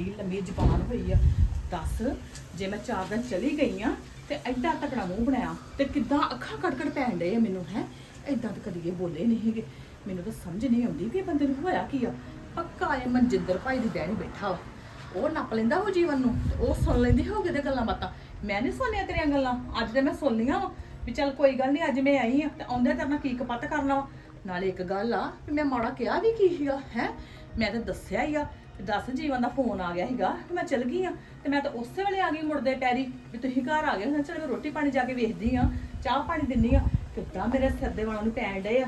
ਕਿੱਡੀ ਲੰਮੀ ਜ਼ਬਾਨ ਹੋਈ ਆ। ਦੱਸ, ਜੇ ਮੈਂ ਚਾਰ ਦਿਨ ਚਲੀ ਗਈ ਆ ਤੇ ਐਡਾ ਤਕੜਾ ਮੂੰਹ ਬਣਾਇਆ ਤੇ ਕਿੱਦਾਂ ਅੱਖਾਂ ਕੜਕੜ ਪੈਣ ਡਏ ਆ ਮੈਨੂੰ, ਹੈ? ਐਦਾਂ ਤਾਂ ਕਦੀ ਇਹ ਬੋਲੇ ਨਹੀਂ ਹੈਗੇ ਮੈਨੂੰ ਤਾਂ ਸਮਝ ਨਹੀਂ ਆਉਂਦੀ ਵੀ ਇਹ ਬੰਦੇ ਨੂੰ ਹੋਇਆ ਕੀ ਆ। ਪੱਕਾ ਇਹ ਮਨਜਿੰਦਰ ਭਾਈ ਦੀ ਡੈਣੀ ਬੈਠਾ ਵਾ। ਉਹ ਨੱਪ ਲੈਂਦਾ ਉਹ ਜੀਵਨ ਨੂੰ ਤੇ ਉਹ ਸੁਣ ਲੈਂਦੀ ਹੋਗੇ ਤੇ ਗੱਲਾਂ ਬਾਤਾਂ। ਮੈਂ ਨਹੀਂ ਸੁਣਿਆ ਤੇਰੀਆਂ ਗੱਲਾਂ। ਅੱਜ ਤੇ ਮੈਂ ਸੁਣ ਲੀਆਂ ਵਾ ਵੀ ਚੱਲ ਕੋਈ ਗੱਲ ਨਹੀਂ ਅੱਜ ਮੈਂ ਆਈ ਆ ਤੇ ਆਉਂਦੇ ਤੇਰੇ ਨਾਲ ਕੀ ਕਪੱਤ ਕਰਨਾ ਵਾ। ਨਾਲੇ ਇੱਕ ਗੱਲ ਆ ਵੀ ਮੈਂ ਮਾੜਾ ਕਿਹਾ ਵੀ ਕੀ ਸੀਗਾ, ਹੈ? ਮੈਂ ਤਾਂ ਦੱਸਿਆ ਹੀ ਆ ਵੀ ਦੱਸ ਜੀਵਨ ਦਾ ਫੋਨ ਆ ਗਿਆ ਸੀਗਾ ਕਿ ਮੈਂ ਚਲ ਗਈ ਆ ਤੇ ਮੈਂ ਤਾਂ ਉਸੇ ਵੇਲੇ ਆ ਗਈ ਮੁੜਦੇ ਪੈਰੀ ਵੀ ਤੁਸੀਂ ਘਰ ਆ ਗਏ। ਮੈਂ ਚਲ ਮੈਂ ਰੋਟੀ ਪਾਣੀ ਜਾ ਕੇ ਵੇਖਦੀ ਆ, ਚਾਹ ਪਾਣੀ ਦਿੰਨੀ ਆ। ਕਿੱਦਾਂ ਮੇਰੇ ਸਿਰ ਦੇ ਵਾਲਾਂ ਨੂੰ ਪੈਣ ਡਏ ਆ।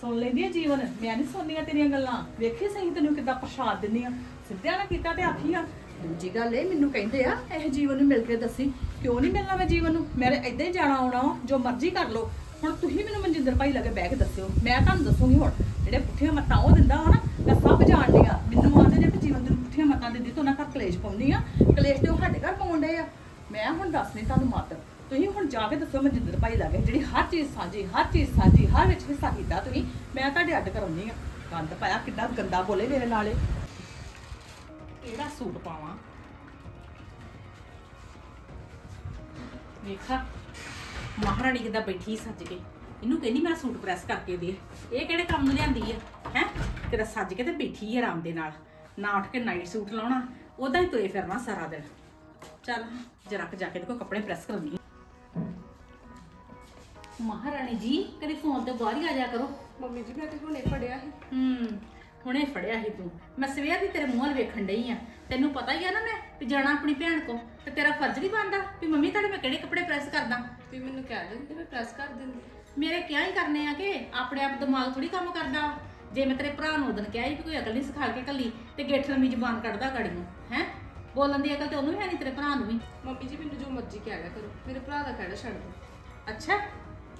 ਸੁਣ ਲੈਂਦੀ ਆ ਜੀਵਨ, ਮੈਂ ਨਹੀਂ ਸੁਣਨੀਆਂ ਤੇਰੀਆਂ ਗੱਲਾਂ। ਵੇਖੀ ਸਹੀ ਤੈਨੂੰ ਕਿੱਦਾਂ ਪ੍ਰਸ਼ਾਦ ਦਿੰਨੀ ਆ। ਸਿੱਧਿਆਂ ਨਾਲ ਕੀਤਾ ਤੇ ਆਖੀ ਆ। ਦੂਜੀ ਗੱਲ ਇਹ ਮੈਨੂੰ ਕਹਿੰਦੇ ਆ, ਇਹ ਜੀਵਨ ਨੂੰ ਮਿਲ ਕੇ ਦੱਸੀ, ਕਿਉਂ ਨਹੀਂ ਮਿਲਣਾ ਮੈਂ ਜੀਵਨ ਨੂੰ? ਮੇਰੇ ਏਦਾਂ ਹੀ ਜਾਣਾ ਆਉਣਾ ਜੋ ਮਰਜ਼ੀ ਕਰ ਲਓ। ਹੁਣ ਤੁਸੀਂ ਮੈਨੂੰ ਮਨਜਿੰਦਰ ਭਾਈ ਲੱਗੇ ਬਹਿ ਕੇ ਦੱਸਿਓ। ਮੈਂ ਤੁਹਾਨੂੰ ਦੱਸੂਗੀ ਹੁਣ, ਜਿਹੜੇ ਪੁੱਠੇ ਮੱਤਾਂ ਉਹ ਦਿੰਦਾ ਵਾ ਨਾ, ਮੈਂ ਸਭ ਜਾਣਦੀ ਆ। ਮੈਨੂੰ ਆਂਦੇ ਪੁੱਠੀਆਂ ਮੱਤਾਂ ਦਿੰਦੀ ਤੂੰ ਉਹਨਾਂ ਘਰ ਕਲੇਸ਼ ਪਾਉਂਦੀ ਆ। ਕਲੇਸ਼ ਤੇ ਉਹ ਸਾਡੇ ਘਰ ਪਾਉਂਦੇ ਆ। ਮੈਂ ਹੁਣ ਦੱਸਣੀ ਤੁਹਾਨੂੰ ਮੱਤ। ਤੁਸੀਂ ਹੁਣ ਜਾ ਕੇ ਦੱਸੋ ਮਨਜਿੰਦਰ ਭਾਈ ਲੱਗੇ, ਜਿਹੜੀ ਹਰ ਚੀਜ਼ ਸਾਂਝੀ, ਹਰ ਚੀਜ਼ ਸਾਂਝੀ, ਹਰ ਵਿੱਚ ਹਿੱਸਾ ਕੀਤਾ ਤੁਸੀਂ। ਮੈਂ ਤੁਹਾਡੇ ਅੱਡ ਕਰਾਉਣੀ ਆ। ਗੰਦ ਪਾਇਆ, ਕਿੱਡਾ ਗੰਦਾ ਬੋਲੇ ਮੇਰੇ ਨਾਲੇ ਕਿਹੜਾ ਸੂਟ ਪਾਵਾਂ? ਵੇਖਾ। ਮਹਾਰਾਣੀ ਕਿੱਦਾਂ ਬੈਠੀ ਸੱਜ ਕੇ। ਇਹਨੂੰ ਕਹਿੰਦੀ ਮੇਰਾ ਸੂਟ ਪ੍ਰੈਸ ਕਰਕੇ ਦੇ। ਇਹ ਕਿਹੜੇ ਕੰਮ ਨੂੰ ਲਿਆਂਦੀ ਆ? ਹੈ? ਕਿਤੇ ਸੱਜ ਕੇ ਤੇ ਬੈਠੀ ਆ ਆਰਾਮ ਦੇ ਨਾਲ। ਨਾ ਉੱਠ ਕੇ ਨਾਈਟ ਸੂਟ ਲਾਉਣਾ ਉਦਾਂ ਹੀ ਤੁਰੇ ਫਿਰਨਾ ਸਾਰਾ ਦਿਨ। ਚੱਲ ਜਰਾ ਕੁ ਜਾ ਕੇ ਦੇਖੋ ਕੱਪੜੇ ਪ੍ਰੈਸ ਕਰਾਉਣੀ ਮਹਾਰਾਣੀ ਜੀ ਕਦੇ ਫੋਨ ਤੇ ਬਾਹਰ ਹੀ ਆ ਜਾ ਕਰੋ। ਮੰਮੀ ਜੀ ਮੈਂ ਤੇ ਹੁਣੇ ਪੜਿਆ ਸੀ। ਹੂੰ ਹੁਣੇ ਫੜਿਆ ਸੀ ਤੂੰ। ਮੈਂ ਸਵੇਰ ਦੀ ਤੇਰੇ ਮੂੰਹ ਵੱਲ ਵੇਖਣ ਡਈ ਆ। ਤੈਨੂੰ ਪਤਾ ਹੀ ਆ ਨਾ ਮੈਂ ਵੀ ਜਾਣਾ ਆਪਣੀ ਭੈਣ ਕੋ ਤੇ ਤੇਰਾ ਫਰਜ਼ ਨਹੀਂ ਬਣਦਾ ਵੀ ਮੰਮੀ ਤੁਹਾਡੇ ਮੈਂ ਕਿਹੜੇ ਕੱਪੜੇ ਪ੍ਰੈਸ ਕਰਦਾ। ਤੁਸੀਂ ਮੈਨੂੰ ਕਹਿ ਦਿੰਦੇ ਮੈਂ ਪ੍ਰੈਸ ਕਰ ਦਿੰਦੀ। ਮੇਰੇ ਕਿਹਾ ਹੀ ਕਰਨੇ ਆ ਕਿ ਆਪਣੇ ਆਪ ਦਿਮਾਗ ਥੋੜੀ ਕੰਮ ਕਰਦਾ। ਜੇ ਮੈਂ ਤੇਰੇ ਭਰਾ ਨੂੰ ਉਦੋਂ ਕਿਹਾ ਸੀ ਵੀ ਕੋਈ ਅਕਲ ਨਹੀਂ ਸਿਖਾ ਕੇ ਕੱਲੀ ਤੇ ਗੇਠ ਲੰਮੀ ਜ਼ਬਾਨ ਕੱਢਦਾ ਗਾੜੀ ਨੂੰ ਹੈ? ਬੋਲਣ ਦੀ ਅਕਲ ਤੇ ਉਹਨੂੰ ਵੀ ਹੈ ਨਹੀਂ ਤੇਰੇ ਭਰਾ ਨੂੰ ਵੀ। ਮੰਮੀ ਜੀ ਮੈਨੂੰ ਜੋ ਮਰਜ਼ੀ ਕਹਿ ਲਿਆ ਕਰੋ ਮੇਰੇ ਭਰਾ ਦਾ ਕਹਿਣਾ ਛੱਡ ਦਿਓ। ਅੱਛਾ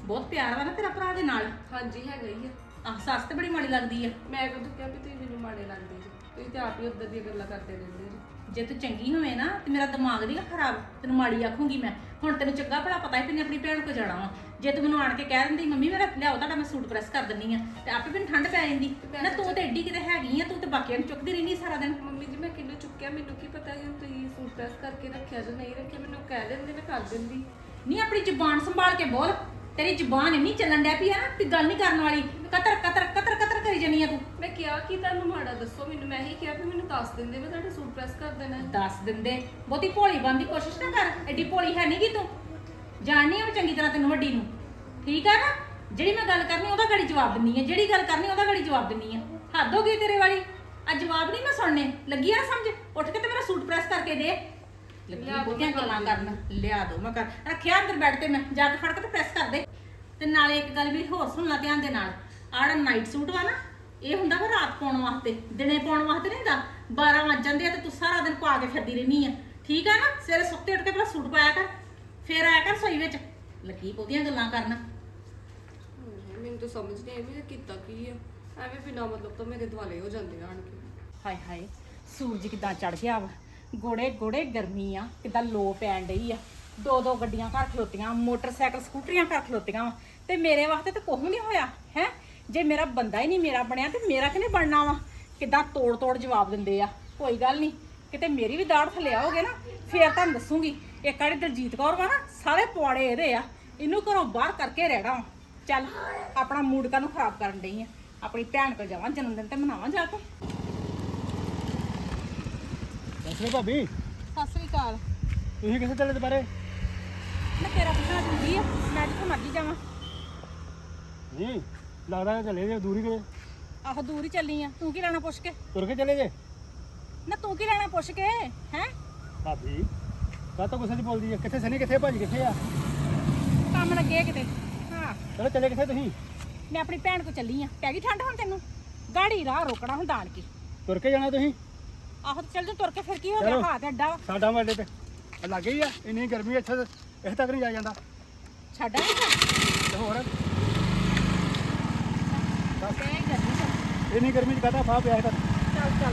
ਬਹੁਤ ਪਿਆਰ ਵਾ ਨਾ ਤੇਰਾ ਭਰਾ ਦੇ ਨਾਲ। ਹਾਂਜੀ ਹੈਗਾ ਹੀ ਆ। ਆਹ ਸੱਸ ਤੇ ਬੜੀ ਮਾੜੀ ਲੱਗਦੀ ਆ। ਮੈਂ ਕਦੋਂ ਕਿਹਾ ਵੀ ਤੁਸੀਂ ਮੈਨੂੰ ਮਾੜੇ ਲੱਗਦੇ ਜੀ। ਤੁਸੀਂ ਤੇ ਆਪ ਹੀ ਉੱਧਰ ਦੀਆਂ ਗੱਲਾਂ ਕਰਦੇ ਰਹਿੰਦੇ ਜੀ। ਜੇ ਤੂੰ ਚੰਗੀ ਹੋਵੇ ਨਾ ਤੇ ਮੇਰਾ ਦਿਮਾਗ ਨਹੀਂ ਖਰਾਬ ਤੈਨੂੰ ਮਾੜੀ ਆਖੂੰਗੀ ਮੈਂ। ਹੁਣ ਤੈਨੂੰ ਚੰਗਾ ਭਲਾ ਪਤਾ ਹੀ ਤੈਨੂੰ ਆਪਣੀ ਭੈਣ ਕੋ ਜਾਣਾ ਵਾ। ਜੇ ਤੂੰ ਮੈਨੂੰ ਆਣ ਕੇ ਕਹਿ ਦਿੰਦੀ ਮੰਮੀ ਮੇਰਾ ਲਿਆਓ ਤੁਹਾਡਾ ਮੈਂ ਸੂਟ ਪ੍ਰੈਸ ਕਰ ਦਿੰਨੀ ਆ। ਤੇ ਆਪੇ ਮੈਨੂੰ ਠੰਡ ਪੈ ਜਾਂਦੀ। ਨਾ ਤੂੰ ਤੇ ਐਡੀ ਕਿਤੇ ਹੈਗੀ ਆ ਤੂੰ ਤੇ ਬਾਕੀਆਂ ਨੂੰ ਚੁੱਕਦੀ ਰਹਿੰਦੀ ਸਾਰਾ ਦਿਨ। ਮੰਮੀ ਜੀ ਮੈਂ ਕਿੰਨੂੰ ਚੁੱਕਿਆ? ਮੈਨੂੰ ਕੀ ਪਤਾ ਕਿ ਤੁਸੀਂ ਸੂਟ ਪ੍ਰੈਸ ਕਰਕੇ ਰੱਖਿਆ ਜਾਂ ਨਹੀਂ ਰੱਖਿਆ? ਮੈਨੂੰ ਕਹਿ ਦਿੰਦੇ ਮੈਂ ਕਰ ਦਿੰਦੀ। ਨਹੀਂ ਆਪਣੀ ਜ਼ੁਬਾਨ ਸੰਭਾਲ ਕੇ ਬੋਲ। ਤੇਰੀ ਜ਼ੁਬਾਨ ਇੰਨੀ ਚੱਲਣ ਡੈ ਪਈ ਆ ਨਾ ਵੀ ਗੱਲ ਨਹੀਂ ਕਰਨ ਵਾਲੀ। ਕਤਰ ਕਤਰ ਕਤਰ ਕਤਰ ਕਰੀ ਜਾਨੀ ਆ ਤੂੰ। ਮੈਂ ਕਿਹਾ ਕੀ ਤੁਹਾਨੂੰ ਮਾੜਾ ਦੱਸੋ? ਮੈਨੂੰ ਮੈਂ ਹੀ ਕਿਹਾ ਵੀ ਮੈਨੂੰ ਦੱਸ ਦਿੰਦੇ ਮੈਂ ਤੁਹਾਡੇ ਸੂਟ ਪ੍ਰੈਸ ਕਰ ਦੇਣਾ। ਹੈ। ਦੱਸ ਦਿੰਦੇ। ਬਹੁਤੀ ਭੋਲੀ ਬਣਨ ਦੀ ਕੋਸ਼ਿਸ਼ ਨਾ ਕਰ। ਐਡੀ ਭੋਲੀ ਹੈ ਨਹੀਂ ਗੀ ਤੂੰ। ਜਾਣਨੀ ਆ ਮੈਂ ਚੰਗੀ ਤਰ੍ਹਾਂ ਤੈਨੂੰ ਵੱਡੀ ਨੂੰ। ਠੀਕ ਆ ਨਾ? ਜਿਹੜੀ ਮੈਂ ਗੱਲ ਕਰਨੀ ਉਹਦਾ ਘੜੀ ਜਵਾਬ ਦਿੰਨੀ ਆ। ਜਿਹੜੀ ਗੱਲ ਕਰਨੀ ਉਹਦਾ ਘੜੀ ਜਵਾਬ ਦਿੰਨੀ ਆ। ਹੱਦ ਹੋ ਗਈ ਤੇਰੇ ਵਾਲੀ। ਆ ਜਵਾਬ ਨਹੀਂ ਮੈਂ ਸੁਣਨੇ। ਲੱਗੀ ਆ ਨਾ ਸਮਝ? ਉੱਠ ਕੇ ਤੇ ਮੇਰਾ ਸੂਟ ਪ੍ਰੈਸ ਕਰਕੇ ਦੇ। ਲੱਗੀ ਲਿਆ ਦੋ ਬਹੁਤੀਆਂ ਮੈਂ ਕਰ ਗੱਲਾਂ ਕਰਨ। ਲਿਆ ਦੋ ਮੈਂ ਕਰ ਰੱਖਿਆ ਅੰਦਰ ਬੈੱਡ ਤੇ ਮੈਂ। ਜਾ ਕੇ ਫੜ ਕੇ ਤੇ ਪ੍ਰੈਸ ਕਰ ਦੇ। ਤੇ ਨਾਲੇ ਇੱਕ ਗੱਲ ਵੀ ਹੋਰ ਸੁਣ ਲਾ ਧਿਆਨ ਦੇ ਨਾਲ। ਆੜਾ ਨਾਈਟ ਸੂਟ ਵਾ ਨਾ ਇਹ ਹੁੰਦਾ ਵਾ ਰਾਤ ਪਾਉਣ ਵਾਸਤੇ। ਦਿਨੇ ਪਾਉਣ ਵਾਸਤੇ ਨਹੀਂ ਹੁੰਦਾ। 12 ਵੱਜ ਜਾਂਦੇ ਆ ਤੇ ਤੂੰ ਸਾਰਾ ਦਿਨ ਪਾ ਕੇ ਫਿਰਦੀ ਰਹਿਨੀ ਆ। ਠੀਕ ਆ ਨਾ? ਸਵੇਰੇ ਸੁੱਤੇ ਉੱਠ ਕੇ ਪਹਿਲਾਂ ਸੂਟ ਪਾਇਆ ਕਰ। ਫੇਰ ਆਇਆ ਕਰ ਸੋਈ ਵਿੱਚ। ਲੱਗੀ ਬਹੁਤੀਆਂ ਗੱਲਾਂ ਕਰਨ। ਹਮ, ਮੈਨੂੰ ਤਾਂ ਸਮਝ ਨਹੀਂ ਆਈ ਵੀ ਇਹ ਕੀਤਾ ਕੀ ਆ। ਐਵੇਂ ਬਿਨਾਂ ਮਤਲਬ ਤੋਂ ਮੇਰੇ ਦੁਆਲੇ ਹੋ ਜਾਂਦੇ ਆਣ ਕੇ। ਹਾਏ ਹਾਏ ਸੂਰਜ ਕਿਦਾਂ ਚੜ ਗਿਆ ਵਾ। ਗੋੜੇ ਗੋੜੇ ਗਰਮੀ ਆ ਕਿਦਾਂ ਲੋ ਪੈਣ ਡਈ ਆ। ਦੋ ਦੋ ਗੱਡੀਆਂ ਘਰ ਖਲੋਤੀਆਂ ਮੋਟਰਸਾਈਕਲ ਸਕੂਟਰੀਆਂ ਘਰ ਖਲੋਤੀਆਂ ਵਾ। ਤੇ ਮੇਰੇ ਵਾਸਤੇ ਤਾਂ ਕੁਝ ਨਹੀਂ ਹੋਇਆ ਹੈ? ਜੇ ਮੇਰਾ ਬੰਦਾ ਹੀ ਨਹੀਂ ਮੇਰਾ ਬਣਿਆ ਤੇ ਮੇਰਾ ਕਿਨੇ ਬਣਨਾ ਵਾ? ਕਿਦਾਂ ਤੋੜ ਤੋੜ ਜਵਾਬ ਦਿੰਦੇ ਆ? ਕੋਈ ਗੱਲ ਨਹੀਂ ਕਿਤੇ ਮੇਰੀ ਵੀ ਦਾੜ ਥੱਲੇ ਆਓਗੇ ਨਾ ਫੇਰ ਤੁਹਾਨੂੰ ਦੱਸੂਗੀ। ਇੱਕ ਵਾਰੀ ਦਲਜੀਤ ਕੌਰ ਵਾ ਨਾ ਸਾਰੇ ਪੁਆੜੇ ਇਹਦੇ ਆ। ਇਹਨੂੰ ਘਰੋਂ ਬਾਹਰ ਕਰਕੇ ਰਹਿਣਾ ਵਾ। ਚੱਲ ਆਪਣਾ ਮੂਡ ਕਾਹਨੂੰ ਖਰਾਬ ਕਰਨ ਡਈ ਆ? ਆਪਣੀ ਭੈਣ ਕੋਲ ਜਾਵਾਂ ਜਨਮ ਦਿਨ ਤੇ ਮਨਾਵਾਂ ਜਾ ਕੇ। ਦੱਸੋ ਭਾਬੀ। ਸਤਿ ਸ੍ਰੀ ਅਕਾਲ। ਤੁਸੀਂ ਕਿੱਥੇ ਚੱਲੇ ਦੁਬਾਰੇ ਮੈਂ ਤੇਰਾ ਪੁੱਛਣਾ ਜ਼ਰੂਰੀ ਆ ਮੈਂ ਜਿੱਥੇ ਮਰਜ਼ੀ ਜਾਵਾਂ। ਨਹੀਂ ਲੱਗਦਾ ਚੱਲੇ ਜੇ ਦੂਰੀ ਕਿਤੇ। ਆਹੋ ਦੂਰ ਹੀ ਚੱਲੀ ਆ। ਤੂੰ ਕੀ ਲੈਣਾ ਪੁੱਛ ਕੇ? ਤੁਰ ਕੇ ਚੱਲੇ ਜੇ? ਨਾ ਤੂੰ ਕੀ ਲੈਣਾ ਪੁੱਛ ਕੇ ਹੈ? ਭਾਬੀ ਕਾਹ ਤੋਂ ਗੁੱਸੇ ਚ ਬੋਲਦੀ ਹੈ ਕਿੱਥੇ ਸਨੀ ਕਿੱਥੇ ਭਾਜੀ ਕਿੱਥੇ ਆ? ਕੰਮ ਲੱਗੇ ਕਿਤੇ। ਹਾਂ। ਚਲੋ ਚੱਲੇ ਕਿੱਥੇ ਤੁਸੀਂ? ਮੈਂ ਆਪਣੀ ਭੈਣ ਕੋ ਚੱਲੀ ਆ। ਪੈ ਗਈ ਠੰਡ ਹੁਣ ਤੈਨੂੰ? ਗਾੜੀ ਰਾਹ ਰੋਕਣਾ ਹੁੰਦਾ ਆਣ ਕੇ। ਤੁਰ ਕੇ ਜਾਣਾ ਤੁਸੀਂ? ਆਹੋ ਤੇ ਚੱਲ ਤੂੰ ਤੁਰ ਕੇ ਫਿਰ ਕੀ ਹੋ ਗਿਆ? ਚਲੋ। ਹਾਂ ਤੇ ਅੱਡਾ ਵਾ। ਸਾਡਾ ਮੱਡੇ ਤੇ। ਆ ਲੱਗੇ ਆ ਇੰਨੀ ਗਰਮੀ ਇੱਥੇ ਇੱਥੇ ਤੱਕ ਨਹੀਂ ਜਾ ਜਾਂਦਾ। ਛੱਡ। ਤਾਂ ਤੇ ਹੋਰ ਤੇ ਗਰਮੀ ਚ ਇੰਨੀ ਗਰਮੀ ਚ ਕਾਹਦਾ ਫਾਹ ਪਿਆ ਕਰ ਚੱਲ ਚੱਲ।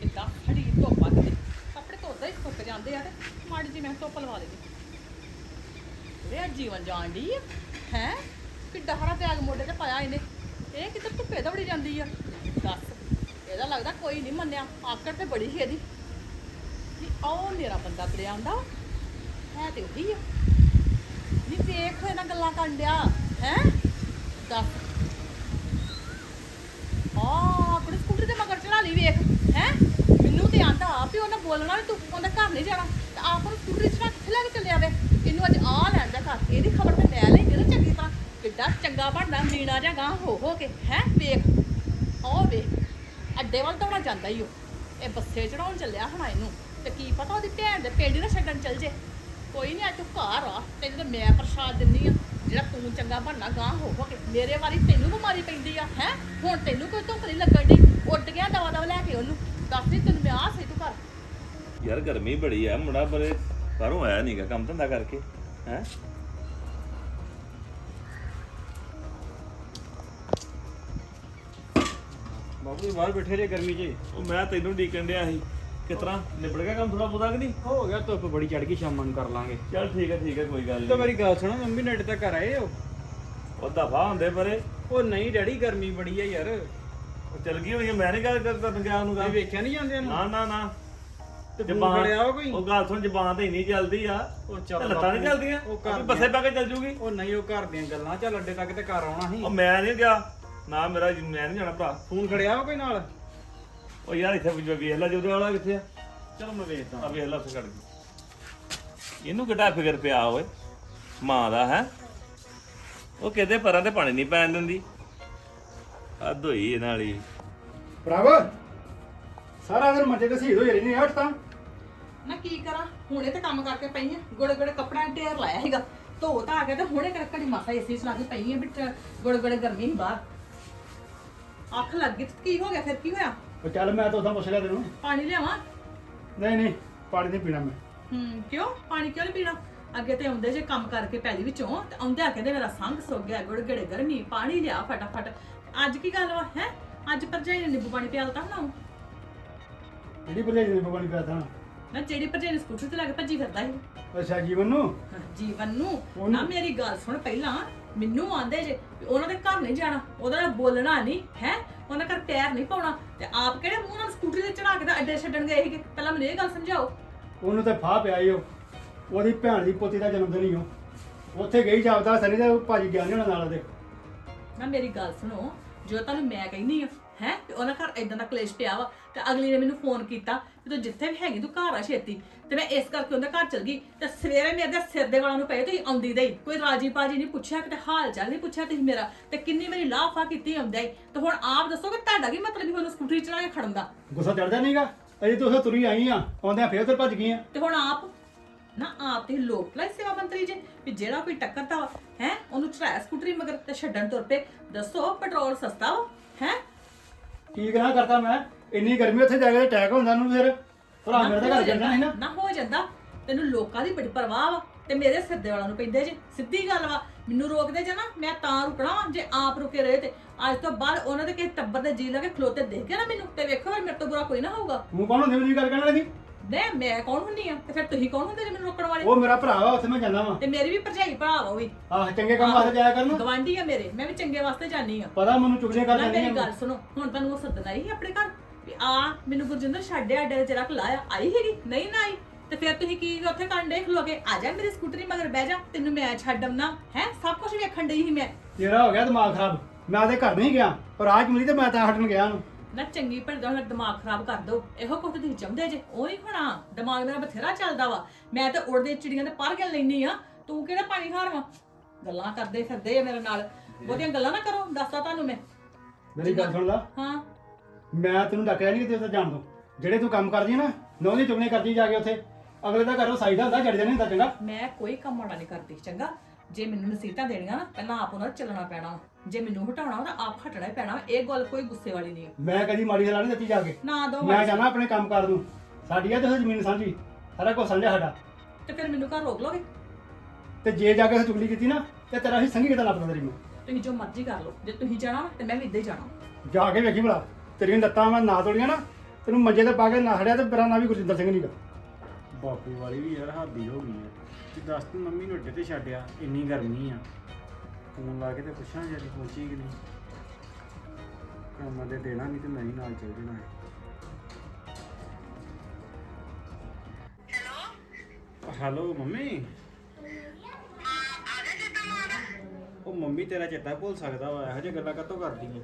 ਕਿੱਦਾਂ? ਖੜੀ ਧੁੱਪ ਆ ਕਿਤੇ ਕੱਪੜੇ ਧੋਦਾ ਹੀ ਸੁੱਕ ਜਾਂਦੇ ਆ ਤੇ ਮਾੜੀ ਜੀ ਮੈਂ ਧੁੱਪ ਲਵਾ ਰੇ ਜੀਵਨ ਜਾਣ ਦੀ ਹੈ? ਕਿੱਡਾ ਹਰਾ ਬੈਗ ਮੋਢੇ ਤੇ ਪਾਇਆ ਇਹਨੇ। ਇਹ ਕਿੱਧਰ ਧੁੱਪੇ ਦੌੜੀ ਜਾਂਦੀ ਆ। ਦੱਸ। ਇਹਦਾ ਲੱਗਦਾ ਕੋਈ ਨਹੀਂ ਮੰਨਿਆ। ਆਕੜ ਤੇ ਬੜੀ ਸੀ ਇਹਦੀ। ਨਹੀਂ ਉਹ ਮੇਰਾ ਬੰਦਾ ਤੁਰਿਆ ਆਉਂਦਾ ਹੈ ਤੇ ਉਹੀ ਆ। ਨਹੀਂ ਦੇਖ ਇਹਨਾਂ ਗੱਲਾਂ ਕਰਨ ਡਿਆ। ਹੈ? ਦੱਸ। ਆ ਆਪਣੇ ਸਕੂਟਰ ਤੇ ਮਗਰ ਚੜਾ ਲਈ ਵੇਖ। ਹੈ? ਮੈਨੂੰ ਤੇ ਆਂਦਾ ਆ ਵੀ ਉਹਨੇ ਬੋਲਣਾ ਵੀ ਤੂੰ ਉਹਦਾ ਘਰ ਨਹੀਂ ਜਾਣਾ। ਤੇ ਆਪ ਨੂੰ ਸਕੂਟਰ ਚੜਾ ਕਿੱਥੇ ਲੈ ਕੇ ਚੱਲਿਆ ਵੇ? ਇਹਨੂੰ ਅੱਜ ਆ ਲੈਣ ਦਾ ਘਰ। ਇਹਦੀ ਖਬਰ ਤੇ ਲੈ ਲਈ ਚੰਗੀ ਤਰ੍ਹਾਂ। ਕਿੱਡਾ ਚੰਗਾ ਬਣਦਾ, ਮੀਣਾ ਜਾਂ ਗਾਂ ਹੋ ਹੋ ਕੇ। ਹੈ? ਵੇਖ। ਉਹ ਵੇਖ। ਅੱਡੇ ਵੱਲ ਦੌੜਾ ਜਾਂਦਾ ਹੀ ਉਹ ਇਹ ਬੱਸੇ ਚੜਾਉਣ ਚੱਲਿਆ ਹੁਣ ਇਹਨੂੰ। ਤੇ ਕੀ ਪਤਾ ਉਹਦੀ ਭੈਣ ਦੇ ਪਿੰਡ ਨਾ ਛੱਡਣ ਚੱਲ ਜੇ। ਕੋਈ ਨਹੀਂ ਅੱਜ ਤੂੰ ਘਰ ਆ, ਤੈਨੂੰ ਤਾਂ ਮੈਂ ਪ੍ਰਸ਼ਾਦ ਦਿੰਨੀ ਆ। ਜਿਹੜਾ ਤੂੰ ਚੰਗਾ ਬਣਨਾ ਗਾਂ ਹੋ ਹੋ ਕੇ। ਮੇਰੇ ਵਾਰੀ ਤੈਨੂੰ ਬਿਮਾਰੀ ਪੈਂਦੀ ਆ, ਹੈ? ਹੁਣ ਤੈਨੂੰ ਕੋਈ ਧੁੱਪ ਨਹੀਂ ਲੱਗਣ ਦੀ ਉੱਡ ਗਿਆ ਦਵਾ ਦਵਾ ਲੈ ਕੇ ਉਹਨੂੰ। ਦੱਸ ਦੀ ਤੈਨੂੰ ਮੈਂ ਆ ਸਹੀ ਤੂੰ ਘਰ। ਯਾਰ ਗਰਮੀ ਬੜੀ ਆ ਮੁੰਡਾ ਬਰੇ ਬਾਹਰੋਂ ਆਇਆ ਨਹੀਂਗਾ ਕੰਮ ਧੰਦਾ ਕਰਕੇ, ਹੈ? ਬਾਬੂ ਜੀ ਬਾਹਰ ਬੈਠੇ ਰਹੇ ਗਰਮੀ 'ਚ। ਉਹ ਮੈਂ ਤੈਨੂੰ ਡੀਕਣ ਡਿਆ ਸੀ। ਕਿਸ ਤਰ੍ਹਾਂ? ਨਿਬੜ ਗਿਆ ਕੰਮ ਥੋੜਾ ਬਹੁਤਾ ਕਿ ਨਹੀਂ? ਹੋ ਗਿਆ ਧੁੱਪ ਬੜੀ ਚੜ ਗਈ ਸ਼ਾਮਾਂ ਨੂੰ ਕਰ ਲਾਂਗੇ। ਚੱਲ ਠੀਕ ਹੈ ਠੀਕ ਹੈ ਕੋਈ ਗੱਲ ਤਾਂ ਨਹੀਂ ਮੇਰੀ ਗੱਲ ਸੁਣੋ ਮੰਮੀ ਨੇੜੇ ਤੱਕ ਘਰ ਆਏ ਹੋ? ਉਹ ਦਫਾ ਹੁੰਦੇ ਪਰੇ। ਉਹ ਨਹੀਂ ਡੈਡੀ ਗਰਮੀ ਬੜੀ ਆ ਯਾਰ। ਉਹ ਚੱਲ ਗਈ ਹੋਣੀ ਮੈਂ ਨਹੀਂ ਗੱਲ ਕਰ ਕਰਨ ਗਿਆ ਉਹਨੂੰ ਤੁਸੀਂ ਗੱਲ। ਵੇਖਿਆ ਨਹੀਂ ਜਾਂਦੇ ਇਹਨੂੰ ਨਾ ਨਾ ਨਾ। ਤੇ ਫੋਨ ਖੜਿਆ ਉਹ ਕੋਈ? ਉਹ ਗੱਲ ਸੁਣ ਜ਼ਬਾਨ ਤੇ ਨਹੀਂ ਚੱਲਦੀ ਆ। ਉਹ ਤੇ ਚੱਲ ਲੱਤਾਂ ਨਹੀਂ ਬਾਪੂ, ਚੱਲਦੀਆਂ? ਉਹ ਉਹ ਘਰ ਵੀ ਬੱਸੇ ਪਾ ਕੇ ਚੱਲ ਜੂਗੀ। ਉਹ ਨਹੀਂ ਉਹ ਘਰ ਦੀਆਂ ਗੱਲਾਂ ਚੱਲ ਅੱਡੇ ਤੱਕ ਤੇ ਘਰ ਆਉਣਾ ਸੀ। ਉਹ ਮੈਂ ਨਹੀਂ ਗਿਆ। ਨਾ ਮੇਰਾ ਮੈਂ ਨਹੀਂ ਜਾਣਾ ਭਰਾ। ਫੋਨ ਖੜਿਆ ਉਹ ਕੋਈ ਨਾਲ? ਉਹ ਯਾਰ ਇੱਥੇ ਵੀ ਵੇਖ ਲੈ ਜੋਦੇ ਵਾਲਾ ਕਿੱਥੇ ਆ? ਚਲੋ ਮੈਂ ਵੇਖਦਾ। ਆ ਵੇਖ ਲੈ ਉੱਥੇ ਖੜ ਗਈ। ਇਹਨੂੰ ਕਿੱਡਾ ਫਿਕਰ ਪਿਆ ਓਏ? ਮਾਂ ਦਾ ਹੈ? ਉਹ ਕਿਤੇ ਪਰਾਂ ਤੇ ਪਾਣੀ ਨਹੀਂ ਪੈਣ ਦਿੰਦੀ? ਹੱਦ ਹੋਈ ਇਹ ਨਾਲ ਹੀ ਭਰਾਵ ਸਾਰਾ ਦਿਨ ਮੰਜੇ ਤੇ ਸ਼ਹੀਦ ਹੋਈ ਰਹਿੰਦੀ ਅੱਠ ਤਾਂ। ਨਾ ਕੀ ਕਰਾਂ? ਹੁਣੇ ਤੇ ਕੰਮ ਕਰਕੇ ਪਈ ਆ ਗੋੜੇ ਗੋੜੇ ਕੱਪੜਾ ਢੇਰ ਲਾਇਆ ਸੀਗਾ। ਧੋ ਧਾ ਕੇ ਤੇ ਹੁਣੇ ਕਰ ਘੜੀ ਮਾਸਾ ਏਸੀ ਚਲਾ ਕੇ ਪਈ ਆ ਬਿਟ ਗੋੜੇ ਗੋੜੇ ਗਰਮੀ ਸੀ ਬਾਹਰ। ਅੱਖ ਲੱਗ ਗਈ ਤੇ ਕੀ ਹੋ ਗਿਆ? ਫਿਰ ਕੀ ਹੋਇਆ? ਉਹ ਚੱਲ ਮੈਂ ਤਾਂ ਉਦਾਂ ਪੁੱਛ ਲਿਆ ਤੈਨੂੰ। ਪਾਣੀ ਲਿਆਵਾਂ? ਨਹੀਂ ਨਹੀਂ ਪਾਣੀ ਨਹੀਂ ਪੀਣਾ ਮੈਂ। ਹੂੰ ਕਿਉਂ? ਪਾਣੀ ਕਿਉਂ ਪੀਣਾ? ਅੱਗੇ ਤੇ ਆਉਂਦੇ ਜੇ ਕੰਮ ਕਰਕੇ ਪੈਲੀ ਵਿੱਚੋਂ ਤੇ ਆਉਂਦੇ ਆ ਕਹਿੰਦੇ ਮੇਰਾ ਸੰਗ ਸੁੱਕ ਗਿਆ ਗੁੜ ਗੜੇ ਗਰਮੀ ਪਾਣੀ ਲਿਆ ਫਟਾਫਟ। ਅੱਜ ਕੀ ਗੱਲ ਵਾ ਹੈ? ਅੱਜ ਭਰਜਾਈ ਨੇ ਨਿੰਬੂ ਪਾਣੀ ਪਿਆਲਤਾ ਹੁਣ ਜਿਹੜੀ ਭਰਜਾਈ ਨੇ ਪਾਣੀ ਪਿਆ ਤਾਂ ਨਾ ਜਿਹੜੀ ਭਰਜਾਈ ਨੇ ਸਕੂਟਰ ਤੇ ਲੈ ਕੇ ਭੱਜੀ ਫਿਰਦਾ ਸੀ। ਅੱਛਾ ਜੀਵਨ ਨੂੰ? ਜੀਵਨ ਨੂੰ? ਨਾ ਮੇਰੀ ਗੱਲ ਸੁਣ ਪਹਿਲਾਂ। ਮੈਨੂੰ ਆਂਦੇ ਜੇ ਵੀ ਉਹਨਾਂ ਦੇ ਘਰ ਨਹੀਂ ਜਾਣਾ ਉਹਦਾ ਨਾਲ ਬੋਲਣਾ ਨਹੀਂ ਹੈ? ਉਹਨਾਂ ਘਰ ਪੈਰ ਨਹੀਂ ਪਾਉਣਾ। ਤੇ ਆਪ ਕਿਹੜੇ ਮੂੰਹ ਨਾਲ ਸਕੂਟਰੀ ਤੇ ਚੜਾ ਕੇ ਤਾਂ ਅੱਡੇ ਛੱਡਣ ਗਏ ਸੀਗੇ ਪਹਿਲਾਂ ਮੈਨੂੰ ਇਹ ਗੱਲ ਸਮਝਾਓ। ਉਹਨੂੰ ਤੇ ਫਾਹ ਪਿਆ ਈ ਉਹ ਉਹਦੀ ਭੈਣ ਦੀ ਪੋਤੀ ਦਾ ਜਨਮ ਦਿਨ ਹੀ ਉਹ ਉੱਥੇ ਗਈ ਜਾਪਦਾ ਸਨੀ ਤੇ ਭਾਜੀ ਗਿਆ ਨਹੀਂ ਉਹਨਾਂ ਨਾਲ ਉਹਦੇ। ਨਾ ਮੇਰੀ ਗੱਲ ਸੁਣੋ ਜੋ ਤੁਹਾਨੂੰ ਮੈਂ ਕਹਿੰਦੀ ਆ ਹੈ? ਤੇ ਉਹਨਾਂ ਘਰ ਇਦਾਂ ਦਾ ਕਲੇਸ਼ ਪਿਆ ਵਾ ਤੇ ਅਗਲੀ ਨੇ ਮੈਨੂੰ ਫੋਨ ਕੀਤਾ ਕਿ ਤੂੰ ਜਿੱਥੇ ਵੀ ਹੈਗੀ ਤੂੰ ਘਰ ਆ ਛੇਤੀ। ਤੇ ਮੈਂ ਇਸ ਕਰਕੇ ਉਹਦੇ ਘਰ ਚਲ ਗਈ। ਤੇ ਸਵੇਰੇ ਮੇਰੇ ਦੇ ਸਿਰ ਦੇ ਵਾਲਾਂ ਨੂੰ ਪਏ ਤੁਸੀਂ ਆਉਂਦੀ ਦੇ। ਕੋਈ ਰਾਜੀ ਬਾਜੀ ਨਹੀਂ ਪੁੱਛਿਆ ਕਿਤੇ ਹਾਲ ਚਾਲ ਨਹੀਂ ਪੁੱਛਿਆ ਤੁਸੀਂ ਮੇਰਾ। ਤੇ ਕਿੰਨੀ ਮੇਰੀ ਲਾਫਾ ਕੀਤੀ ਆਉਂਦਾ ਹੀ। ਤੇ ਹੁਣ ਆਪ ਦੱਸੋ ਕਿ ਤੁਹਾਡਾ ਕੀ ਮਤਲਬ ਹੀ ਉਹਨੂੰ ਸਕੂਟਰੀ ਚੜਾ ਕੇ ਖੜਨ ਦਾ? ਗੁੱਸਾ ਚੜਦਾ ਨਹੀਂਗਾ ਅਜੇ ਤੂੰ ਉੱਥੇ ਤੁਰੀ ਆਈ ਆ ਆਉਂਦਿਆਂ ਫੇਰ ਤੇ ਭੱਜ ਗਈ ਆ। ਤੇ ਹੁਣ ਆਪ ਨਾ ਆਪ ਤੇ ਲੋਕ ਭਲਾਈ ਸੇਵਾ ਮੰਤਰੀ ਜੇ ਵੀ ਜਿਹੜਾ ਕੋਈ ਟੱਕਰਦਾ ਹੈ ਉਹਨੂੰ ਚੜਾਇਆ ਸਕੂਟਰੀ ਮਗਰ ਤੇ ਛੱਡਣ ਤੁਰ ਪਏ। ਦੱਸੋ ਪੈਟਰੋਲ ਸਸਤਾ ਵਾ ਹੈ? ਕੀ ਕਰਾਂ ਕਰਤਾ ਮੈਂ। ਇੰਨੀ ਗਰਮੀ ਉੱਥੇ ਜਾ ਕੇ ਅਟੈਕ ਹੁੰਦਾ ਨੂੰ ਫਿਰ। ਭਰਾ ਮੇਰੇ ਤਾਂ ਘਰ ਜਾਣਾ ਸੀ ਨਾ। ਨਾ ਹੋ ਜਾਂਦਾ। ਤੈਨੂੰ ਲੋਕਾਂ ਦੀ ਬੜੀ ਪਰਵਾਹ ਵਾ ਤੇ ਮੇਰੇ ਸਿਰ ਦੇ ਵਾਲਾਂ ਨੂੰ ਪੈਂਦੇ ਜੇ। ਸਿੱਧੀ ਗੱਲ ਵਾ ਮੈਨੂੰ ਰੋਕਦੇ ਜੇ ਨਾ ਮੈਂ ਤਾਂ ਰੁਕਣਾ ਵਾ, ਜੇ ਆਪ ਰੁਕੇ ਰਹੇ ਤੇ। ਅੱਜ ਤੋਂ ਬਾਅਦ ਉਹਨਾਂ ਦੇ ਕਿਸੇ ਟੱਬਰ ਦੇ ਜੀ ਲਗੇ ਖਲੋਤੇ ਦੇਖ ਕੇ ਨਾ ਮੈਨੂੰ ਤੇ ਵੇਖੋ ਫਿਰ ਮੇਰੇ ਤੋਂ ਬੁਰਾ ਕੋਈ ਨਾ ਹੋਊਗਾ। ਤੂੰ ਕੌਣ ਹੁੰਦੀ ਮੈਨੂੰ ਗੱਲ ਕਹਿਣ ਲੱਗੀ? ਨਹੀਂ ਮੈਂ ਕੌਣ ਹੁੰਨੀ ਆ? ਤੇ ਫਿਰ ਤੁਸੀਂ ਕੌਣ ਹੁੰਦੇ ਜੇ ਮੈਨੂੰ ਰੋਕਣ ਵਾਲੇ? ਉਹ ਮੇਰਾ ਭਰਾ ਵਾ ਉੱਥੇ ਮੈਂ ਜਾਂਦਾ ਵਾਂ। ਤੇ ਮੇਰੀ ਵੀ ਭਰਜਾਈ ਭਰਾ ਵਾ ਉਹ ਵੀ। ਆਹ ਚੰਗੇ ਕੰਮ ਵਾਸਤੇ ਜਾਇਆ ਕਰਨ? ਗਵਾਂਢੀ ਆ ਮੇਰੇ ਮੈਂ ਵੀ ਚੰਗੇ ਵਾਸਤੇ ਜਾਨੀ ਆ। ਪਤਾ ਮੈਨੂੰ ਚੁਗਲੀਆਂ ਕਰ ਨਾ ਮੇਰੀ ਗੱਲ ਸੁਣੋ ਹੁਣ ਤੁਹਾਨੂੰ ਉਹ ਸੱਦਣਾ ਹੀ ਆਪਣੇ ਘਰ। ਵੀ ਆ ਮੈਨੂੰ ਗੁਰਜਿੰਦਰ ਛੱਡਿਆ ਅੱਡੇ ਰੱਖ ਲਾਇਆ ਆਈ ਹੈਗੀ ਨਹੀਂ ਨਾ ਆਈ। ਤੇ ਫਿਰ ਤੁਸੀਂ ਕੀ ਉੱਥੇ ਕਰਨ ਦੇਖ ਲੋਗੇ ਆ ਜਾ ਮੇਰੀ ਸਕੂਟਰੀ ਮਗਰ ਬਹਿ ਜਾ ਤੈਨੂੰ ਮੈਂ ਛੱਡ ਆਉਣਾ ਹੈ? ਸਭ ਕੁਝ ਵੇਖਣ ਡਈ ਸੀ ਮੈਂ। ਤੇਰਾ ਹੋ ਗਿਆ ਦਿਮਾਗ ਖਰਾਬ। ਮੈਂ ਉਹਦੇ ਘਰ ਨਹੀਂ ਗਿਆ ਪਰ ਆਜ ਮਿਲੀ ਤੇ ਮੈਂ ਤਾਂ ਹਟਣ ਗਿਆ ਉਹਨੂੰ। ਨਾ ਚੰਗੀ ਭੈਣ ਦਾ ਦਿਮਾਗ ਖਰਾਬ ਕਰ ਦੋ ਇਹੋ ਕੁਝ ਤੁਸੀਂ ਚਾਹੁੰਦੇ ਜੇ? ਉਹ ਨਹੀਂ ਹੋਣਾ। ਦਿਮਾਗ ਮੇਰਾ ਬਥੇਰਾ ਚੱਲਦਾ ਵਾ। ਮੈਂ ਤਾਂ ਉੜਦੇ ਚਿੜੀਆਂ ਦੇ ਪਰ ਗੱਲ ਲੈਣੀ ਆ। ਤੂੰ ਕਿਹੜਾ ਪਾਣੀ ਖਾਰਵਾ ਗੱਲਾਂ ਕਰਦੇ ਫਿਰਦੇ ਆ ਮੇਰੇ ਨਾਲ। ਬਹੁਤੀਆਂ ਗੱਲਾਂ ਨਾ ਕਰੋ। ਦੱਸਦਾ ਤੁਹਾਨੂੰ ਮੈਂ। ਮੇਰੀ ਗੱਲ ਸੁਣ ਲਾ। ਹਾਂ। ਮੈਂ ਤੈਨੂੰ ਡੱਕਿਆ ਨਹੀਂ ਤੂੰ ਉੱਥੇ ਜਾਣ ਦੋ ਜਿਹੜੇ ਤੂੰ ਕੰਮ ਕਰਦੀ ਹੈ ਨਾ ਨੌਂ ਦੀ ਚੁਗਲੀ ਕਰਦੀ ਜਾ ਕੇ ਉੱਥੇ। ਅਗਲੇ ਦਾ ਘਰੋਂ ਸਾਈਦਾ ਹੁੰਦਾ ਜੜ ਜਾਣੇ ਹੁੰਦਾ ਚੰਗਾ। ਮੈਂ ਕੋਈ ਕੰਮ ਮਾੜਾ ਨਹੀਂ ਕਰਦੀ ਚੰਗਾ। ਜੇ ਮੈਨੂੰ ਨਸੀਹਤਾਂ ਦੇਣੀਆਂ ਨਾ ਪਹਿਲਾਂ ਆਪ ਉਹਨਾਂ ਨੂੰ ਚੱਲਣਾ ਪੈਣਾ। ਜੇ ਮੈਨੂੰ ਹਟਾਉਣਾ ਤਾਂ ਆਪ ਹਟਣਾ ਹੀ ਪੈਣਾ। ਇਹ ਗੱਲ ਕੋਈ ਗੁੱਸੇ ਵਾਲੀ ਨਹੀਂ ਹੈ ਮੈਂ ਕਦੀ ਮਾੜੀ ਸਲਾਹ ਨਹੀਂ ਦਿੱਤੀ ਜਾ ਕੇ। ਨਾ ਦੋ ਮੈਂ ਜਾਣਾ ਆਪਣੇ ਕੰਮ ਕਰ ਨੂੰ। ਸਾਡੀ ਆ ਤੇ ਜ਼ਮੀਨ ਸਾਂਝੀ। ਸਾਰਾ ਕੁਝ ਸਾਂਝਾ ਸਾਡਾ। ਤੇ ਫਿਰ ਮੈਨੂੰ ਘਰ ਰੋਕ ਲੋਗੇ? ਤੇ ਜੇ ਜਾ ਕੇ ਉੱਥੇ ਚੁਗਲੀ ਕੀਤੀ ਨਾ ਤੇ ਤੇਰਾ ਹੀ ਸੰਗੀ ਕਿਤਾ ਲੱਭਦਾ ਤੇਰੀ ਮੈਂ ਤੁਸੀਂ ਜੋ ਮਰਜ਼ੀ ਕਰ ਲਓ। ਜੇ ਤੁਸੀਂ ਜਾਣਾ ਵਾ ਤੇ ਮੈਂ ਵੀ ਇੱਦਾਂ ਹੀ ਜਾਣਾ ਜਾ ਕੇ ਵੇਖੀ ਭਲਾ। ਤੇਰੀਆਂ ਲੱਤਾਂ ਮੈਂ ਨਾ ਤੋੜੀਆਂ ਨਾ ਤੈਨੂੰ ਮੰਜੇ ਤੇ ਪਾ ਕੇ ਨਾ ਹੜਿਆ ਤੇ ਮੇਰਾ ਨਾਂ ਵੀ ਗੁਰਜਿੰਦਰ ਸਿੰਘ ਨਹੀਂਗਾ ਬਾਪੂ ਵਾਲੀ ਵੀ ਯਾਰ ਹਾਦੀ ਹੋ ਗਈ ਹੈ ਕਿ ਦੱਸ ਤੂੰ ਮੰਮੀ ਨੂੰ ਅੱਡੇ ਤੇ ਛੱਡਿਆ ਇੰਨੀ ਗਰਮੀ ਆ। ਫੋਨ ਲਾ ਕੇ ਤੇ ਪੁੱਛਾਂ ਜੇ ਪਹੁੰਚੀ ਕਿ ਨਹੀਂ। ਕੰਮ ਦੇ ਦੇਣਾ ਨਹੀਂ ਤੇ ਮੈਂ ਹੀ ਨਾਲ ਚੱਲ ਜਾਣਾ ਹੈ। ਹੈਲੋ? Hello mummy? ਉਹ ਮੰਮੀ ਤੇਰਾ ਚੇਤਾ ਭੁੱਲ ਸਕਦਾ ਵਾ ਇਹੋ ਜਿਹੀ ਗੱਲਾਂ ਕਾਤੋਂ ਕਰਦੀ ਹੈ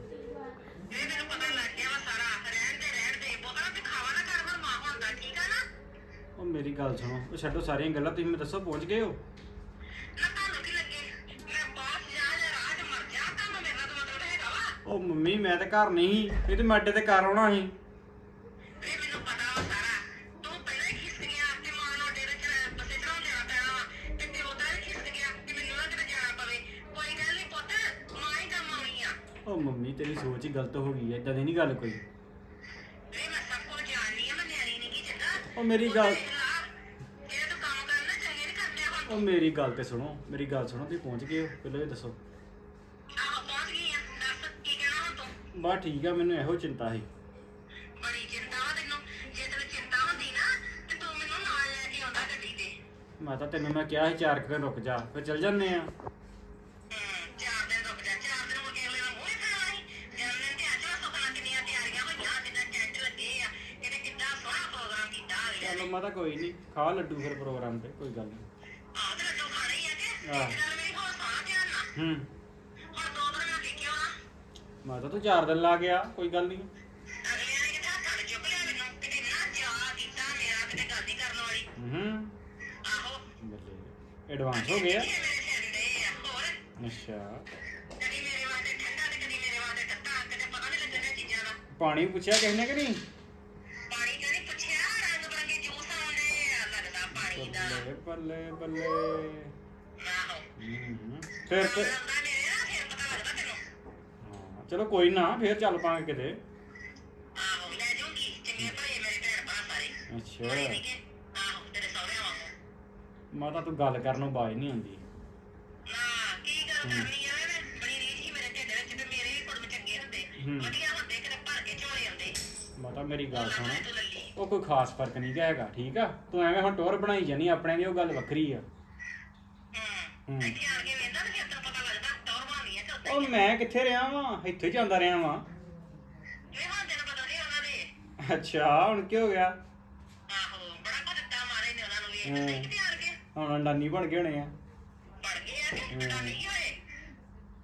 ਉਹ ਮੇਰੀ ਗੱਲ ਸੁਣੋ ਉਹ ਛੱਡੋ ਸਾਰੀਆਂ ਗੱਲਾਂ ਤੁਸੀਂ ਮੈਨੂੰ ਦੱਸੋ ਪਹੁੰਚ ਗਏ ਹੋ ਨਾ ਤੁਹਾਨੂੰ ਕੀ ਲੱਗੇ ਮੈਂ ਬਾਹਰ ਜਾ ਜਾਂ ਰਾਹ 'ਚ ਮਰ ਜਾ ਤਾਂ ਮੇਰੇ ਨਾਲ ਤਾਂ ਮਤਲਬ ਹੈਗਾ ਵਾ ਉਹ ਮੰਮੀ ਮੈਂ ਤੇ ਘਰ ਨਹੀਂ ਇਹ ਤੇ ਮੈਂ ਅੱਡੇ ਤੇ ਘਰ ਆਉਣਾ ਸੀ। ਇਹ ਮੈਨੂੰ ਪਤਾ ਵਾ ਸਾਰਾ ਤੂੰ ਪਹਿਲਾਂ ਹੀ ਖਿਸਕ ਗਿਆ ਤੇ ਮਾਂ ਨੂੰ ਡੇਰੇ 'ਚ ਬਸੇ ਚੜਾਉਣ ਦੇਣਾ ਪੈਣਾ ਵਾ ਤੇ ਪਿਓ ਦਾ ਵੀ ਖਿਸਕ ਗਿਆ ਤੇ ਮੈਨੂੰ ਨਾ ਕਿਤੇ ਜਾਣਾ ਪਵੇ। ਕੋਈ ਗੱਲ ਨਹੀਂ ਪੁੱਤ ਮਾਂ ਹੀ ਕੰਮ ਆਉਣੀ ਆ। ਉਹ ਮੰਮੀ ਤੇਰੀ ਸੋਚ ਹੀ ਗਲਤ ਹੋ ਗਈ ਐ ਇਦਾਂ ਦੀ ਨਹੀਂ ਗੱਲ ਕੋਈ। ਇਹ ਮੈਂ ਸਭ ਕੁਝ ਜਾਣਦੀ ਆ ਮੈਂ ਨਿਆਣੀ ਨਹੀਂ ਕੀ ਚੰਗਾ। ਉਹ ਮੇਰੀ ਗੱਲ ਇਹ ਤੂੰ ਕੰਮ ਕਰਨਾ ਚੰਗੇ ਨਹੀਂ ਹੁਣ। ਉਹ ਮੇਰੀ ਗੱਲ ਤੇ ਸੁਣੋ ਮੇਰੀ ਗੱਲ ਸੁਣੋ ਤੁਸੀਂ ਪਹੁੰਚ ਗਏ ਹੋ ਪਹਿਲਾਂ ਇਹ ਦੱਸੋ। ਬਸ ਠੀਕ ਆ ਮੈਨੂੰ ਇਹੋ ਚਿੰਤਾ ਸੀ। ਬੜੀ ਚਿੰਤਾ ਵਾ ਤੈਨੂੰ। ਜੇ ਤੈਨੂੰ ਚਿੰਤਾ ਹੁੰਦੀ ਨਾ ਤੇ ਤੂੰ ਮੈਨੂੰ ਨਾਲ ਲੈ ਕੇ ਆਉਂਦਾ ਗੱਡੀ ਤੇ। ਮੈਂ ਤਾਂ ਤੈਨੂੰ ਮੈਂ ਕਿਹਾ ਸੀ ਚਾਰ ਕੁ ਦਿਨ ਰੁਕ ਜਾ ਫਿਰ ਚੱਲ ਜੰਨੇ ਆ। ਹੂੰ ਚਾਰ ਦਿਨ ਰੁਕ ਜਾ ਚਾਰ ਦਿਨ ਮੁੜ ਕੇ ਅਗਲੇ ਦਾ ਮੂੰਹ ਹੀ ਖਾਣਾ ਸੀ ਜਨਮ ਤੇ ਅੱਜ ਸੁਪਨਾ ਕਿੰਨੀਆਂ ਤਿਆਰੀਆਂ ਹੋਈਆਂ ਕਿੰਨਾ ਟੈਂਟ ਲੱਗੇ ਆ ਇਹਨੇ ਕਿੰਨਾ ਸੋਹਣਾ ਪ੍ਰੋਗਰਾਮ ਕੀਤਾ ਅਗਲੇ ਚਲੋ ਮੈਂ ਤਾਂ ਕੋਈ ਨਹੀਂ ਖਾ ਲੱਡੂ ਫਿਰ ਪ੍ਰੋਗਰਾਮ ਤੇ ਕੋਈ ਗੱਲ ਨਹੀਂ ਆਹ ਤੇ ਲੱਡੂ ਖਾਣੇ ਹੀ ਆ ਕਿ ਆਹ। ਗੱਲ ਮੇਰੀ ਹੋਰ ਸਾਹ ਧਿਆਨ ਨਾਲ। ਹੂੰ ਹੁਣ ਦੋ ਦਿਨ ਮੈਂ ਦੇਖਿਓ ਨਾ ਮੈਂ ਤਾਂ ਤੂੰ ਚਾਰ ਦਿਨ ਲਾ ਗਿਆ ਕੋਈ ਗੱਲ ਨਹੀਂ। ਅਗਲਿਆਂ ਨੇ ਕਿਤੇ ਹੱਥਾਂ ਨੂੰ ਚੁੱਕ ਲਿਆ ਮੈਨੂੰ ਕਿਤੇ ਨਾ ਚਾਹ ਕੀਤਾ ਮੇਰਾ ਕਿਤੇ ਗੱਲ ਨਹੀਂ ਕਰਨ ਵਾਲੀ। ਹੂੰ। ਆਹੋ। ਬੱਲੇ ਐਡਵਾਂਸ ਹੋ ਗਿਆ ਇਹ ਮੇਰੇ ਸਿਰ ਦੇ ਆ ਹੋਰ? ਅੱਛਾ। ਕਦੀ ਮੇਰੇ ਵਾਸਤੇ ਠੰਡਾ ਤੇ ਕਦੀ ਮੇਰੇ ਵਾਸਤੇ ਤੱਤਾ ਕਿਤੇ ਪਤਾ ਨਹੀਂ ਲੱਗਣ ਡਿਆ ਚੀਜ਼ਾਂ ਦਾ। ਪਾਣੀ ਪੁੱਛਿਆ ਕਿਸੇ ਨੇ ਕਿ ਨਹੀਂ? ਪਾਣੀ ਦਾ ਨਹੀਂ ਪੁੱਛਿਆ ਰੰਗ ਬਰੰਗੇ ਜੂਸ ਆਉਂਦੇ ਆ ਲੱਗਦਾ ਪਾਣੀ ਦਾ। ਬੱਲੇ ਬੱਲੇ ਬੱਲੇ। ਆਹੋ। ਹੂੰ। ਫਿਰ ਤੇ ਲੱਗਦਾ ਚਲੋ ਕੋਈ ਨਾ ਫਿਰ ਚੱਲ ਪਾਂਗੇ ਕਿਤੇ। ਆਹੋ ਲੈ ਜਾਊਂਗੀ। ਚੰਗੇ ਭਲੇ ਮੇਰੇ ਭੈਣ ਭਰਾ ਸਾਰੇ। ਅੱਛਾ। ਬੜੇ ਨਿੱਕੇ ਆਹੋ ਤੇਰੇ ਸਹੁਰਿਆਂ ਵਾਂਗੂ। ਮਾਤਾ ਤੂੰ ਗੱਲ ਕਰਨੋਂ ਬਾਜ ਨਹੀਂ ਆਉਂਦੀ। ਨਾ ਕੀ ਗੱਲ ਕਰਨੀ ਆ? ਮੈਂ ਬੜੀ ਰੀਝ ਸੀ ਮੇਰੇ ਢਿੱਡ ਵਿੱਚ ਤੇ ਮੇਰੇ ਵੀ ਕੁੜਮ ਚੰਗੇ ਹੁੰਦੇ। ਹੂੰ। ਵਧੀਆ ਹੁੰਦੇ ਕਿਤੇ ਭਰ ਕੇ ਝੋਲੇ ਆਉਂਦੇ ਮਾਤਾ ਮੇਰੀ ਗੱਲ ਸੁਣ। ਲੱਗਦਾ ਤੂੰ ਲੱਲੀ। ਉਹ ਕੋਈ ਖਾਸ ਫ਼ਰਕ ਨਹੀਂ ਗਾ ਹੈਗਾ ਠੀਕ ਆ? ਤੂੰ ਐਵੇਂ ਹੁਣ ਟੋਰ ਬਣਾਈ ਜਾਨੀ ਆਪਣੇ ਦੀ ਉਹ ਗੱਲ ਵੱਖਰੀ ਆ। ਹੂੰ। ਹੂੰ। ਇੱਥੇ ਆਣ ਕੇ ਵੇਂਦਾ ਤੇ ਫਿਰ ਤੈਨੂੰ ਪਤਾ ਲੱਗਦਾ ਟੌਰ ਉਹ ਮੈਂ ਕਿੱਥੇ ਰਿਹਾ ਵਾਂ? ਇੱਥੇ ਹੀ ਜਾਂਦਾ ਰਿਹਾ ਵਾਂ। ਇਹ ਹਾਂ ਤੈਨੂੰ ਪਤਾ ਨਹੀਂ ਉਹਨਾਂ ਦੇ। ਅੱਛਾ ਹੁਣ ਕੀ ਹੋ ਗਿਆ? ਆਹੋ ਬੜਾ ਦਿੱਤਾ ਮਾਰੇ ਨੇ ਉਹਨਾਂ ਨੂੰ ਵੇਖ ਹੂੰ। ਕੇ ਕਿਤੇ ਆਣ ਕੇ ਹੁਣ ਡਾਨੀ ਬਣ ਗਏ ਹੋਣੇ ਆ। ਬਣ ਗਏ ਆ ਕਿ ਪਤਾ ਨਹੀਂ ਹੋਏ?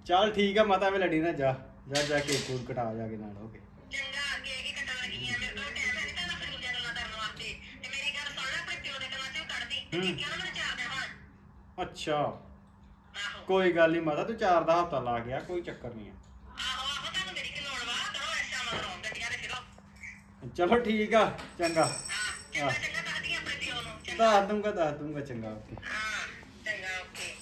ਚੱਲ ਠੀਕ ਆ ਮਾਤਾ ਵੇ ਲੜੀ ਨਾ ਜਾ। ਜਾ ਜਾ ਕੇ ਕੂਲ ਕਟਾ ਜਾ ਕੇ ਨਾਲ ਹੋ ਕੇ ਚੰਗਾ ਅੱਗੇ ਕੀ ਕੱਟਣ ਲੱਗੀ ਆ। ਮੇਰੇ ਕੋਲ ਟਾਈਮ ਹੈ ਨਹੀਂ ਤਾਂ ਮੁੰਡਿਆਂ ਗੱਲਾਂ ਕਰਨ ਵਾਸਤੇ। ਤੇ ਮੇਰੀ ਗੱਲ ਸੁਣ ਲੈ ਆਪਣੇ ਪਿਓ ਦੇ ਕੰਨਾਂ ਤੇ ਕੱਢਦੀ। ਤੇ ਹੂੰ। ਕਿਉਂ ਨਾ ਮੈਨੂੰ ਚਾਰ ਦੇ ਹੁਣ ਅੱਛਾ। ਕੋਈ ਗੱਲ ਨਹੀਂ ਮਾਤਾ ਤੂੰ ਚਾਰ ਦਾ ਹਫਤਾ ਲਾ ਗਿਆ ਕੋਈ ਚੱਕਰ ਨਹੀਂ ਆ। ਆਹੋ ਆਹੋ ਤੁਹਾਨੂੰ ਮੇਰੀ ਕੀ ਲੋੜ ਵਾ? ਕਰੋ ਐਸਾ ਮਗਰੋਂ ਗੱਡੀਆਂ ਦੇ ਫਿਰੋ ਚਲੋ ਠੀਕ ਆ ਚੰਗਾ। ਹਾਂ ਚੰਗਾ ਚੰਗਾ ਦੱਸਦੀ ਆ ਆਪਣੇ ਪਿਓ ਨੂੰ ਚੰਗਾ। ਦੱਸ ਦੂੰਗਾ ਦੱਸ ਦੂੰਗਾ ਚੰਗਾ ਓਕੇ। ਹਾਂ ਚੰਗਾ ਓਕੇ।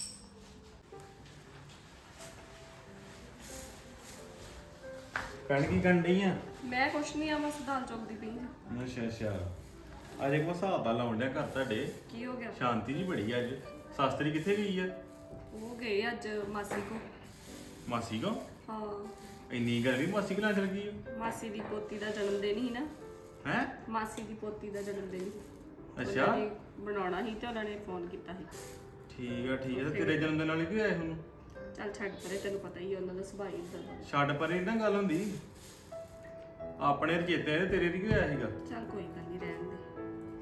ਕਣ ਕੀ ਕਰਨ ਡਈ ਆ? ਮੈਂ ਕੁਛ ਨਹੀਂ ਆ ਬਸ ਦਾਲ ਚੁੱਕਦੀ ਪਈ ਹਾਂ ਅੱਛਾ ਅੱਛਾ। ਅੱਜ ਇੱਕ ਹਿਸਾਬ ਦਾ ਲਾਉਣ ਡਿਆ ਘਰ ਤੁਹਾਡੇ। ਕੀ ਹੋ ਗਿਆ? ਸ਼ਾਂਤੀ ਜੀ ਬੜੀ ਆ ਅੱਜ ਸਾਸਤਰੀ ਕਿੱਥੇ ਗਈ ਆ? ਉਹ ਗਏ ਅੱਜ ਮਾਸੀ ਕੋ। ਮਾਸੀ ਕੋ? ਹਾਂ। ਇੰਨੀ ਗਰਮੀ ਮਾਸੀ ਕੋਲ ਚਲ ਗਈ ਮਾਸੀ ਦੀ ਪੋਤੀ ਦਾ ਜਨਮ ਦਿਨ ਸੀ ਨਾ। ਹੈ? ਮਾਸੀ ਦੀ ਪੋਤੀ ਦਾ ਜਨਮ ਦਿਨ ਅੱਛਾ। ਬਣਾਉਣਾ ਸੀ ਤੇ ਉਹਨਾਂ ਨੇ ਫੋਨ ਕੀਤਾ ਸੀ। ਠੀਕ ਆ ਠੀਕ ਆ। ਤੇ ਤੇਰੇ ਜਨਮ ਦਿਨ ਵਾਲੇ ਕੀ ਹੋਇਆ ਹੁਣ? ਚੱਲ ਛੱਡ ਪਰੇ ਤੈਨੂੰ ਪਤਾ ਹੀ ਆ ਉਹਨਾਂ ਦਾ ਸੁਭਾਅ ਹੀ ਇਦਾਂ ਦਾ। ਛੱਡ ਪਰੇ ਨਾ ਗੱਲ ਹੁੰਦੀ? ਆਪਣੇ ਰਚੇਤੇ ਤੇਰੇ ਦੀ ਕੀ ਹੋਇਆ ਸੀਗਾ? ਚੱਲ ਕੋਈ ਗੱਲ ਨਹੀਂ ਰਹਿਣ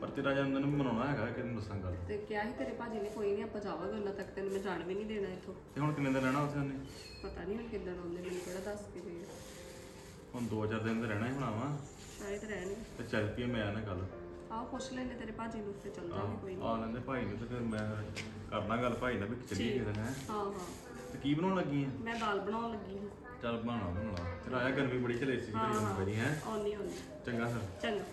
ਪਰ ਤੇਰਾ ਜਨਮ ਦਿਨ ਮਨਾਉਣਾ ਹੈਗਾ ਕਿਹਨੂੰ ਦੱਸਾਂ ਗੱਲ। ਤੇ ਕਿਹਾ ਸੀ ਤੇਰੇ ਭਾਜੀ ਨੇ ਕੋਈ ਨਹੀਂ ਆਪਾਂ ਜਾਵਾਂਗੇ ਉਹਨਾਂ ਤੱਕ ਤੈਨੂੰ ਮੈਂ ਜਾਣ ਵੀ ਨਹੀਂ ਦੇਣਾ ਇੱਥੋਂ। ਤੇ ਹੁਣ ਕਿੰਨੇ ਦਿਨ ਰਹਿਣਾ ਉੱਥੇ ਉਹਨੇ? ਪਤਾ ਨਹੀਂ ਹੁਣ ਕਿੱਦਣ ਆਉਂਦੇ ਮੈਨੂੰ ਕਿਹੜਾ ਦੱਸ ਕੇ ਗਏ। ਹੁਣ 2-4 ਦਿਨ ਤੇ ਰਹਿਣਾ ਹੀ ਹੋਣਾ ਵਾ। ਸ਼ਾਇਦ ਰਹਿਣਗੇ। ਤੇ ਚੱਲ ਪਈਏ ਮੈਂ ਨਾ ਗੱਲ ਆਓ ਪੁੱਛ ਲੈਂਦੇ ਤੇਰੇ ਭਾਜੀ ਨੂੰ ਤੇ ਚੱਲ ਜਾਵਾਂਗੇ ਕੋਈ ਨਹੀਂ ਆ ਲੈਂਦੇ ਭਾਈ ਨੂੰ ਤੇ ਫਿਰ ਮੈਂ ਕਰਨਾ ਗੱਲ ਭਾਈ ਨਾਲ ਵੀ ਚੱਲੀਏ ਕਿਤੇ ਹੈ। ਹਾਂ ਹਾਂ। ਤੇ ਕੀ ਬਣਾਉਣ ਲੱਗੀ ਆ? ਮੈਂ ਦਾਲ ਬਣਾਉਣ ਲੱਗੀ ਹਾਂ। ਚੱਲ ਬਣਾਉਣਾ ਬਣਾਉਣਾ। ਫਿਰ ਆਇਆ ਗਰਮੀ ਬੜੀ ਚਲੇ ਸੀ ਬੜੀ ਬੜੀ ਹੈ। ਆਉਣੀ ਆਉਣੀ ਚੰਗਾ ਫਿਰ। ਚੰਗਾ।